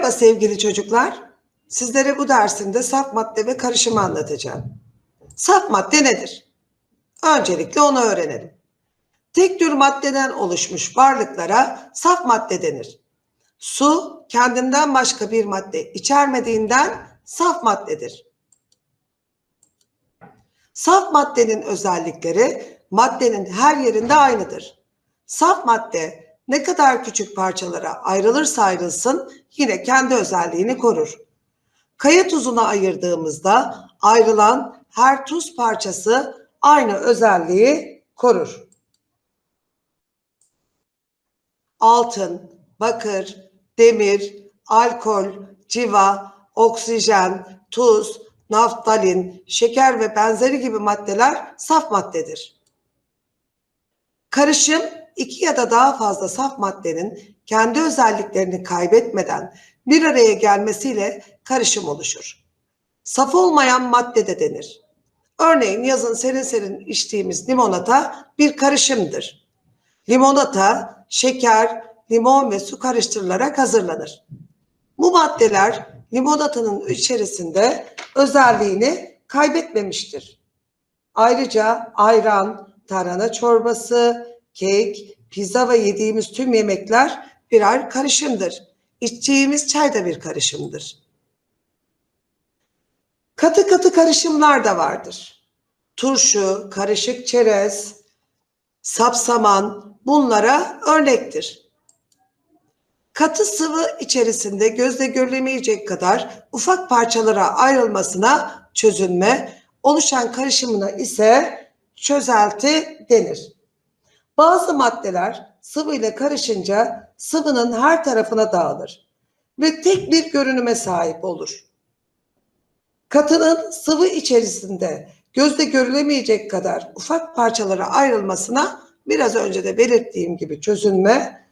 Merhaba sevgili çocuklar. Sizlere bu dersinde saf madde ve karışımı anlatacağım. Saf madde nedir? Öncelikle onu öğrenelim. Tek tür maddeden oluşmuş varlıklara saf madde denir. Su kendinden başka bir madde içermediğinden saf maddedir. Saf maddenin özellikleri maddenin her yerinde aynıdır. Saf madde ne kadar küçük parçalara ayrılırsa ayrılsın yine kendi özelliğini korur. Kaya tuzuna ayırdığımızda ayrılan her tuz parçası aynı özelliği korur. Altın, bakır, demir, alkol, civa, oksijen, tuz, naftalin, şeker ve benzeri gibi maddeler saf maddedir. Karışım iki ya da daha fazla saf maddenin kendi özelliklerini kaybetmeden bir araya gelmesiyle karışım oluşur. Saf olmayan madde de denir. Örneğin yazın serin serin içtiğimiz limonata bir karışımdır. Limonata, şeker, limon ve su karıştırılarak hazırlanır. Bu maddeler limonatanın içerisinde özelliğini kaybetmemiştir. Ayrıca ayran, tarhana çorbası, kek, pizza ve yediğimiz tüm yemekler birer karışımdır. İçtiğimiz çay da bir karışımdır. Katı katı karışımlar da vardır. Turşu, karışık çerez, sapsaman bunlara örnektir. Katı sıvı içerisinde gözle görülemeyecek kadar ufak parçalara ayrılmasına çözünme, oluşan karışımına ise çözelti denir. Bazı maddeler sıvı ile karışınca sıvının her tarafına dağılır ve tek bir görünüme sahip olur. Katının sıvı içerisinde gözle görülemeyecek kadar ufak parçalara ayrılmasına biraz önce de belirttiğim gibi çözünme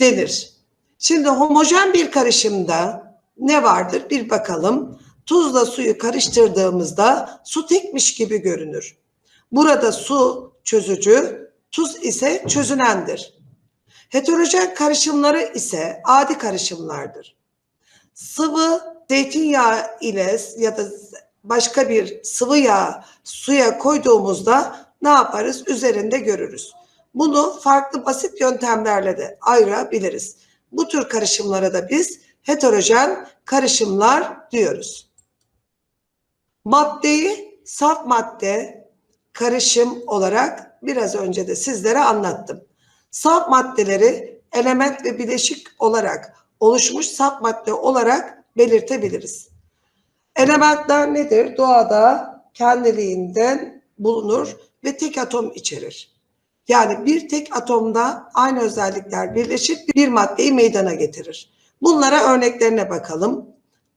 denir. Şimdi homojen bir karışımda ne vardır bir bakalım. Tuzla suyu karıştırdığımızda su tekmiş gibi görünür. Burada su çözücü, tuz ise çözünendir. Heterojen karışımları ise adi karışımlardır. Sıvı zeytinyağı ile ya da başka bir sıvı yağ suya koyduğumuzda ne yaparız? Üzerinde görürüz. Bunu farklı basit yöntemlerle de ayırabiliriz. Bu tür karışımlara da biz heterojen karışımlar diyoruz. Maddeyi saf madde, karışım olarak biraz önce de sizlere anlattım. Saf maddeleri element ve bileşik olarak oluşmuş saf madde olarak belirtebiliriz. Elementler nedir? Doğada kendiliğinden bulunur ve tek atom içerir. Yani bir tek atomda aynı özellikler birleşip bir maddeyi meydana getirir. Bunlara örneklerine bakalım.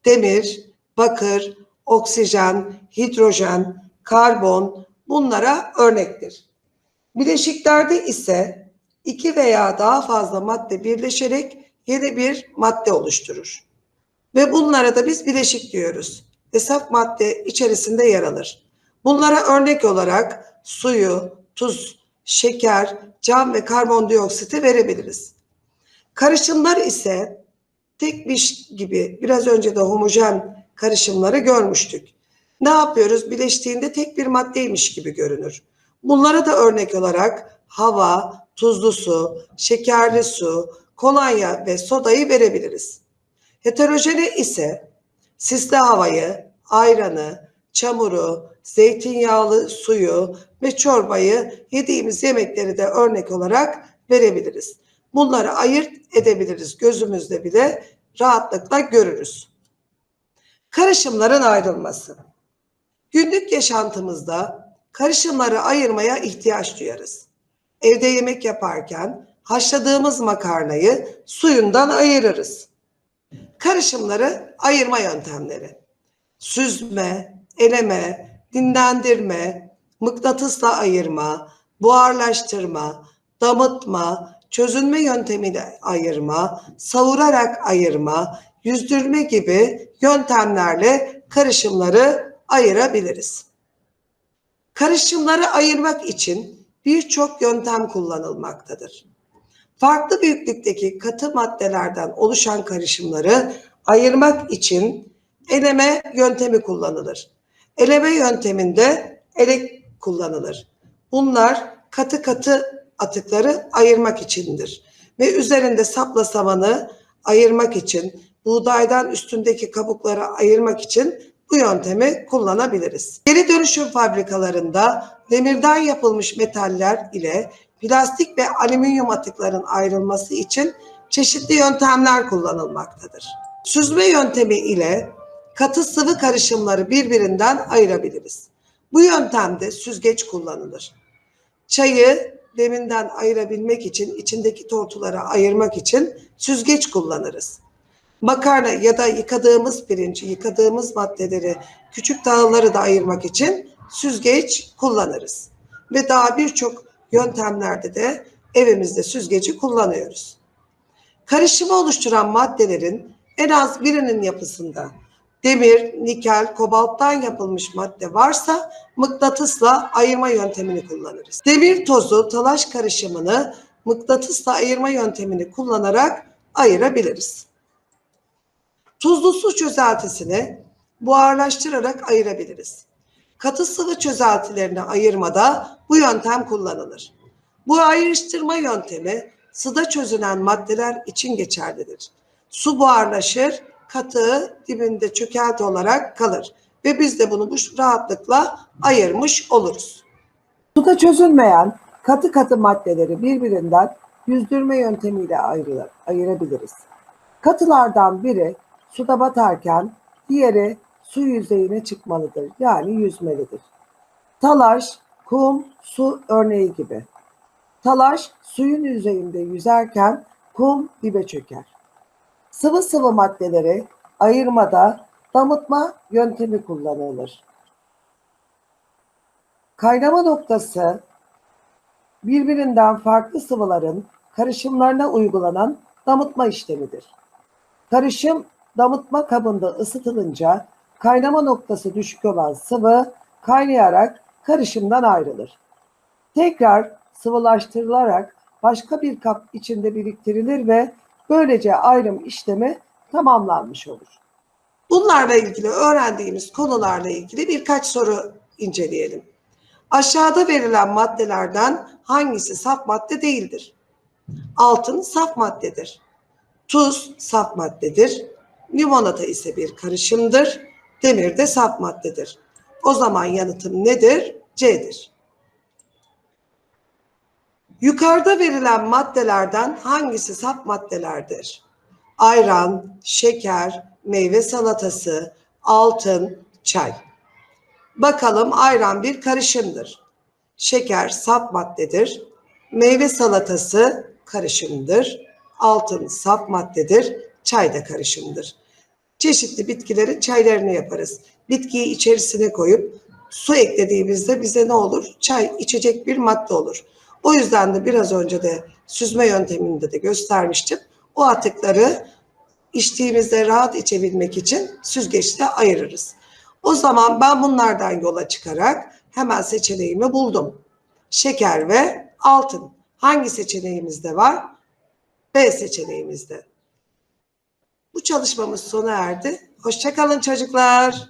Demir, bakır, oksijen, hidrojen, karbon bunlara örnektir. Bileşiklerde ise iki veya daha fazla madde birleşerek yeni bir madde oluşturur. Ve bunlara da biz bileşik diyoruz. Ve saf madde içerisinde yer alır. Bunlara örnek olarak suyu, tuz, şeker, cam ve karbondioksiti verebiliriz. Karışımlar ise tek bir gibi biraz önce de homojen karışımları görmüştük. Ne yapıyoruz? Bileştiğinde tek bir maddeymiş gibi görünür. Bunlara da örnek olarak hava, tuzlu su, şekerli su, kolonya ve sodayı verebiliriz. Heterojene ise sisli havayı, ayranı, çamuru, zeytinyağlı suyu ve çorbayı yediğimiz yemekleri de örnek olarak verebiliriz. Bunları ayırt edebiliriz gözümüzde bile rahatlıkla görürüz. Karışımların ayrılması. Günlük yaşantımızda karışımları ayırmaya ihtiyaç duyarız. Evde yemek yaparken haşladığımız makarnayı suyundan ayırırız. Karışımları ayırma yöntemleri. Süzme, eleme, dinlendirme, mıknatısla ayırma, buharlaştırma, damıtma, çözünme yöntemiyle ayırma, savurarak ayırma, yüzdürme gibi yöntemlerle karışımları ayırabiliriz. Karışımları ayırmak için birçok yöntem kullanılmaktadır. Farklı büyüklükteki katı maddelerden oluşan karışımları ayırmak için eleme yöntemi kullanılır. Eleme yönteminde elek kullanılır. Bunlar katı katı atıkları ayırmak içindir. Ve üzerinde sapla samanı ayırmak için, buğdaydan üstündeki kabukları ayırmak için bu yöntemi kullanabiliriz. Geri dönüşüm fabrikalarında demirden yapılmış metaller ile plastik ve alüminyum atıkların ayrılması için çeşitli yöntemler kullanılmaktadır. Süzme yöntemi ile katı sıvı karışımları birbirinden ayırabiliriz. Bu yöntemde süzgeç kullanılır. Çayı deminden ayırabilmek için, içindeki tortuları ayırmak için süzgeç kullanırız. Makarna ya da yıkadığımız pirinci, yıkadığımız maddeleri, küçük dağları da ayırmak için süzgeç kullanırız. Ve daha birçok yöntemlerde de evimizde süzgeci kullanıyoruz. Karışımı oluşturan maddelerin en az birinin yapısında demir, nikel, kobalttan yapılmış madde varsa mıknatısla ayırma yöntemini kullanırız. Demir tozu, talaş karışımını mıknatısla ayırma yöntemini kullanarak ayırabiliriz. Tuzlu su çözeltisini buharlaştırarak ayırabiliriz. Katı sıvı çözeltilerini ayırmada bu yöntem kullanılır. Bu ayrıştırma yöntemi suda çözünen maddeler için geçerlidir. Su buharlaşır, katı dibinde çökelti olarak kalır ve biz de bunu bu rahatlıkla ayırmış oluruz. Suda çözülmeyen katı katı maddeleri birbirinden yüzdürme yöntemiyle ayrılır, ayırabiliriz. Katılardan biri suda batarken diğeri su yüzeyine çıkmalıdır. Yani yüzmelidir. Talaş, kum, su örneği gibi. Talaş suyun yüzeyinde yüzerken kum dibe çöker. Sıvı sıvı maddeleri ayırmada damıtma yöntemi kullanılır. Kaynama noktası birbirinden farklı sıvıların karışımlarına uygulanan damıtma işlemidir. Karışım damıtma kabında ısıtılınca kaynama noktası düşük olan sıvı kaynayarak karışımdan ayrılır. Tekrar sıvılaştırılarak başka bir kap içinde biriktirilir ve böylece ayrım işlemi tamamlanmış olur. Bunlarla ilgili öğrendiğimiz konularla ilgili birkaç soru inceleyelim. Aşağıda verilen maddelerden hangisi saf madde değildir? Altın saf maddedir. Tuz saf maddedir. Limonata ise bir karışımdır. Demir de saf maddedir. O zaman yanıtım nedir? C'dir. Yukarıda verilen maddelerden hangisi saf maddelerdir? Ayran, şeker, meyve salatası, altın, çay. Bakalım ayran bir karışımdır. Şeker saf maddedir. Meyve salatası karışımdır. Altın saf maddedir. Çay da karışımdır. Çeşitli bitkilerin çaylarını yaparız. Bitkiyi içerisine koyup su eklediğimizde bize ne olur? Çay içecek bir madde olur. O yüzden de biraz önce de süzme yönteminde de göstermiştim. O atıkları içtiğimizde rahat içebilmek için süzgeçte ayırırız. O zaman ben bunlardan yola çıkarak hemen seçeneğimi buldum. Şeker ve altın. Hangi seçeneğimizde var? B seçeneğimizde. Bu çalışmamız sona erdi. Hoşçakalın çocuklar.